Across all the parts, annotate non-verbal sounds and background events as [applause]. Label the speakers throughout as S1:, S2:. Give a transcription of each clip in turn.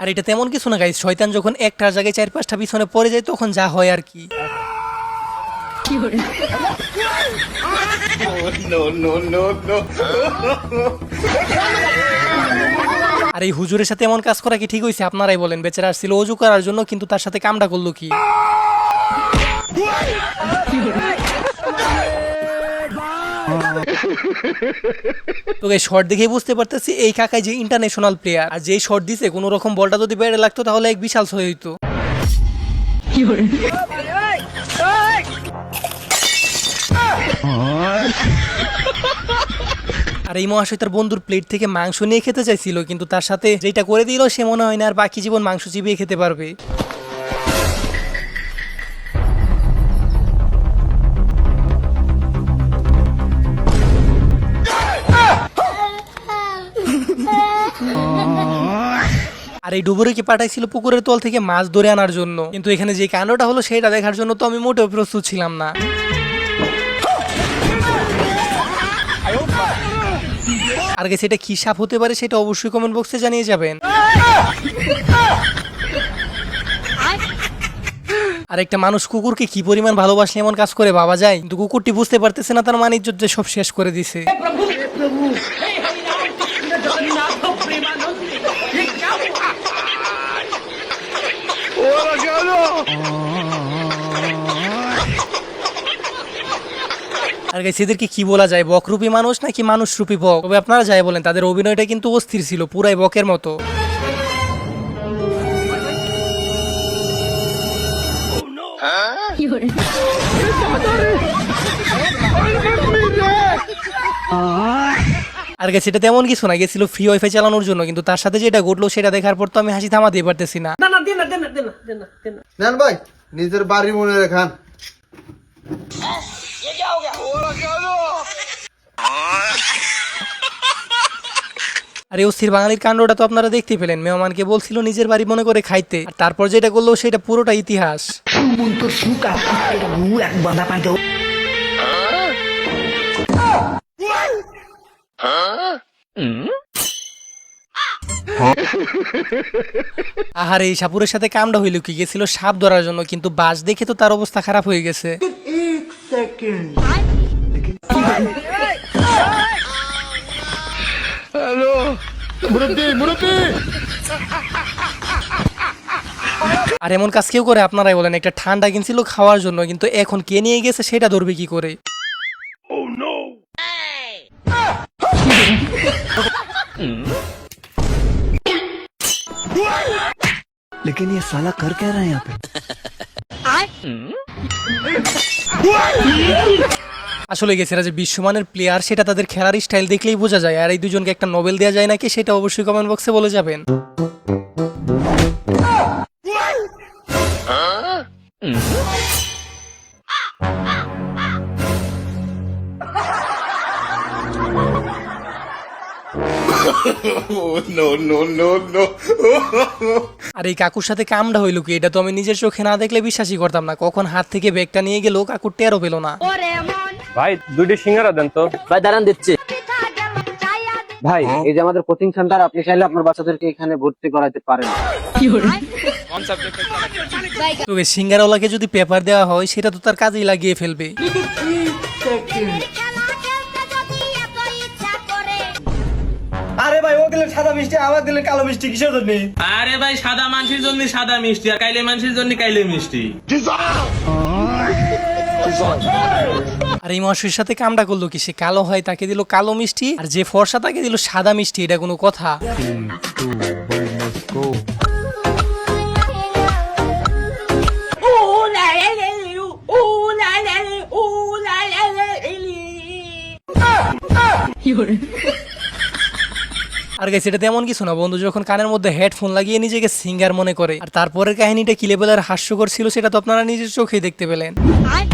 S1: আর এটা তেমন কিছু না গাইস শয়তান যখন একটার জায়গায় চার পাঁচটা পিছনে পড়ে যায়, তখন যা হয় আর কি। আর এই হুজুরের সাথে এমন কাজ করা কি ঠিক হয়েছে আপনারাই বলেন। বেচারা আসছিল অজু করার জন্য, কিন্তু তার সাথে কামটা করল কি? [laughs] তো এই শর্ট দেখে বুঝতে পারতেছি, এই কাকাই যে ইন্টারন্যাশনাল প্লেয়ার আর যেই শর্ট দিছে কোনো রকম বলটা যদি বেড়ে লাগতো, তাহলে এক বিশাল ছয় হইতো। আর এই মহাশয় তার বন্ধুর প্লেট থেকে মাংস নিয়ে খেতে চাইছিল, কিন্তু তার সাথে যেটা করে দিল, সে মনে হয় না আর বাকি জীবন মাংস চিবিয়ে খেতে পারবে। আর এই ডুবুরিকে পাঠাইছিল পুকুরের তল থেকে মাছ ধরে আনার জন্য। কিন্তু এখানে যে কাণ্ডটা হলো সেটা দেখার জন্য তো আমি মোটেও প্রস্তুত ছিলাম না। আর গেছে এটা কি সাপ হতে পারে সেটা অবশ্যই কমেন্ট বক্সে জানিয়ে যাবেন। আর একটা মানুষ কুকুরকে কি পরিমাণ ভালোবাসলে এমন কাজ করে বাবা যায়? কিন্তু কুকুরটি বুঝতে পারতেছে না, তার মান যে সব শেষ করে দিছে। আর গাইস এদেরকে কি বলা যায়? বকরূপী মানুষ নাকি মানুষরূপী বক? তবে আপনারা যাই বলেন তাদের অভিনয়টা কিন্তু অস্থির ছিল পুরাই বকের মতো। আর গেছে এটা তেমন কিছু না গেছিল ফ্রি ওয়াইফাই চালানোর জন্য কিন্তু তার সাথে যেটা ঘটলো সেটা দেখার পর তো আমি হাসি থামাতেই পারতেছি না।
S2: না না দেন না দেন না দেন না দেন না নেন ভাই নিজের বাড়ি মনে রেখান।
S1: আর এই অস্থির বাঙালির কাণ্ডটা তো আপনারা দেখতে পেলেন। মেহমানকে বলছিল নিজের বাড়ি মনে করে খাইতে আর তারপর যেটা করল সেটা পুরোটা ইতিহাস।
S3: pakai
S1: আহার এই সাপুরের সাথে কামড়া হইল কি গেছিল সাপ ধরার জন্য? কিন্তু বাস দেখে তো তার অবস্থা খারাপ হয়ে গেছে। আর এমন কাজ কেউ করে? আপনারাই বলেন একটা ঠান্ডা কিনছিল খাওয়ার জন্য কিন্তু এখন কে নিয়ে গেছে সেটা ধরবে কি করে?
S3: लेकिन ये साला कर क्या रहा है यहाँ पे [laughs]
S1: আসলে গেছে এরা যে বিশ্বমানের প্লেয়ার সেটা তাদের খেলার স্টাইল দেখলেই বোঝা যায় আর এই দুজনকে একটা নোবেল দেওয়া যায় নাকি সেটা অবশ্যই কমেন্ট বক্সে বলে যাবেন [laughs] [laughs] আর এই কাকুর সাথে কামটা হইল কি? এটা তো আমি নিজের চোখে না দেখলে বিশ্বাসই করতাম না। কখন হাত থেকে ব্যাগটা নিয়ে গেল কাকুর টেরও পেল না।
S4: ভাই দুইটি সিঙ্গারা দেন তো।
S5: ভাই দাঁড়ান দিচ্ছি। ভাই এই যে আমাদের কোচিং সেন্টার আপনি চাইলে আপনার বাচ্চাদেরকে এখানে ভর্তি করাতে পারেন।
S1: তো এই সিঙ্গারওয়ালাকে যদি পেপার দেওয়া হয় সেটা তো তার কাজেই লাগিয়ে ফেলবে।
S6: আরে ভাই ও দিলেন সাদা মিষ্টি আমার দিলেন কালো মিষ্টি কিসের জন্য?
S7: আরে ভাই সাদা মানুষের জন্য সাদা মিষ্টি আর কাইলে মানুষের জন্য কাইলে মিষ্টি।
S1: আর এই মহাশয়ের সাথে কামটা করল কি? সে কালো হয় তাকে দিল কালো মিষ্টি আর যে ফর্সা তাকে দিল সাদা মিষ্টি এটা কোনো কথা। আর গাইস এটা তেমন কিছু না বন্ধু যখন কানের মধ্যে হেডফোন লাগিয়ে নিজেকে সিঙ্গার মনে করে আর তারপরের কাহিনীটা কি লেভেলের হাস্যকর ছিল সেটা তো আপনারা নিজের চোখেই দেখতে পেলেন।
S2: ভাই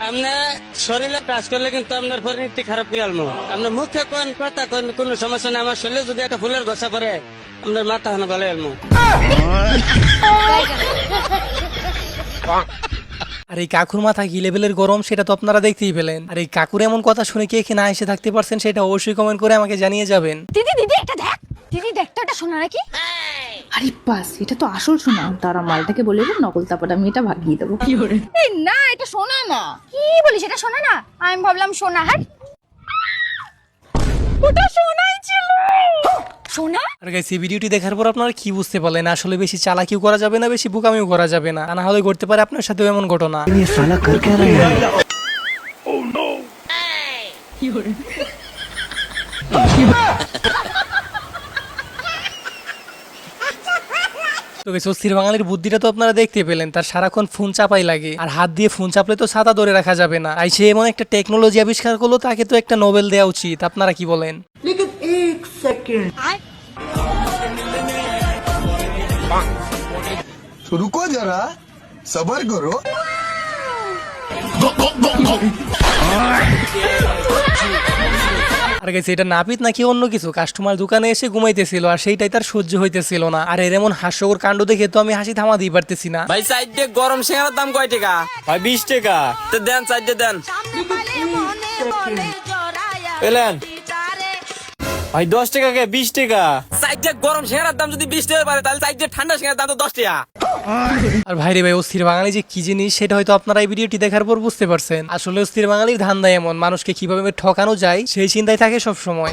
S8: আপনার শরীরে কাজ করলে কিন্তু আপনার পরিণতি খারাপ হয়ে আলমো আপনার মুখে কোন কথা কোন কোনো সমস্যা নেই আমার শরীরে যদি একটা ফুলের গোসা পরে আপনার মাথা হানো ভালো আলমো [laughs] [laughs]
S1: আর এই কাকুর মাথা কি লেভেলের গরম সেটা তো আপনারা দেখতেই পেলেন। আর এই কাকুর এমন কথা শুনে কে কে না এসে থাকতে পারছেন সেটা অবশ্যই কমেন্ট করে আমাকে জানিয়ে যাবেন।
S9: দিদি দিদি এটা দেখ। দিদি দেখ তো এটা শোনা নাকি?
S10: আরে বাস এটা তো আসল শোনা তারা মালটাকে বলে দেব নকল তারপর আমি এটা ভাগিয়ে দেবো।
S9: কি এই না এটা শোনা না। কি বলিস এটা শোনা না? আমি ভাবলাম শোনা হাট ওটা ছিল সোনা
S1: আর গাইস এই ভিডিওটি দেখার পর আপনারা কি বুঝতে পারলেন? আসলে বেশি চালাকিও করা যাবে না বেশি বোকামিও করা যাবে না। না হলে ঘটতে পারে আপনার সাথেও এমন ঘটনা। তোকে স্বস্তির বাঙালির বুদ্ধিটা তো আপনারা দেখতে পেলেন তার সারাক্ষণ ফোন চাপাই লাগে। আর হাত দিয়ে ফোন চাপলে তো ছাতা ধরে রাখা যাবে না। তাই সে এমন একটা টেকনোলজি আবিষ্কার করল তাকে তো একটা নোবেল দেওয়া উচিত। আপনারা কি বলেন?
S2: সেকেন্ড রুকো যারা সবার করো
S1: আর গেছে এটা নাপিত নাকি অন্য কিছু? কাস্টমার দোকানে এসে ঘুমাইতেছিল আর সেইটাই তার সহ্য হইতেছিল না। আর এর এমন হাস্যকর কাণ্ড দেখে তো আমি হাসি থামা থামাতেই পারতেছি না।
S7: ভাই সাইডে গরম সিঙ্গার দাম কয় টাকা? ভাই বিশ টাকা। তো দেন সাইডে দেন। এলেন। ভাই দশ টাকা কে? বিশ টাকা। সাইডে গরম সিঙ্গারার দাম যদি বিশ টাকা পারে তাহলে সাইডে ঠান্ডা সিঙ্গারার দাম তো দশ টাকা।
S1: আর ভাইরে ভাই অস্থির বাঙালি যে কি জিনিস সেটা হয়তো আপনারা এই ভিডিওটি দেখার পর বুঝতে পারছেন। আসলে অস্থির বাঙালির ধান্দা এমন মানুষকে কীভাবে ঠকানো যায় সেই চিন্তায় থাকে সব সময়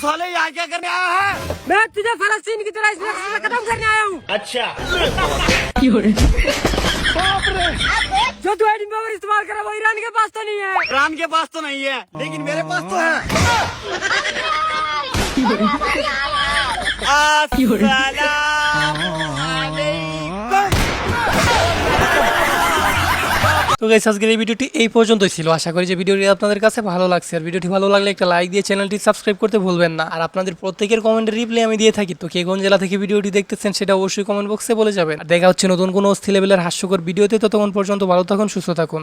S11: साले यहाँ क्या करने आया है? मैं तुझे फलस्तीन की तरह इसमें खत्म करने आया हूँ। अच्छा। जो तू एडिंग पावर इस्तेमाल करा वो ईरान के पास तो नहीं है। ईरान के पास तो नहीं है लेकिन मेरे पास तो है। [laughs]
S1: তো গাইস আজকের এই ভিডিওটি এই পর্যন্তই ছিল। আশা করি যে ভিডিওটি আপনাদের কাছে ভালো লাগছে। আর ভিডিওটি ভালো লাগলে একটা লাইক দিয়ে চ্যানেলটি সাবস্ক্রাইব করতে ভুলবেন না। আর আপনাদের প্রত্যেকের কমেন্টের রিপ্লাই আমি দিয়ে থাকি। তো কে কোন জেলা থেকে ভিডিওটি দেখতেছেন সেটা অবশ্যই কমেন্ট বক্সে বলে যাবেন। আর দেখা হচ্ছে নতুন কোনো অস্থি লেভেলের হাস্যকর ভিডিওতে। ততক্ষণ পর্যন্ত ভালো থাকুন, সুস্থ থাকুন।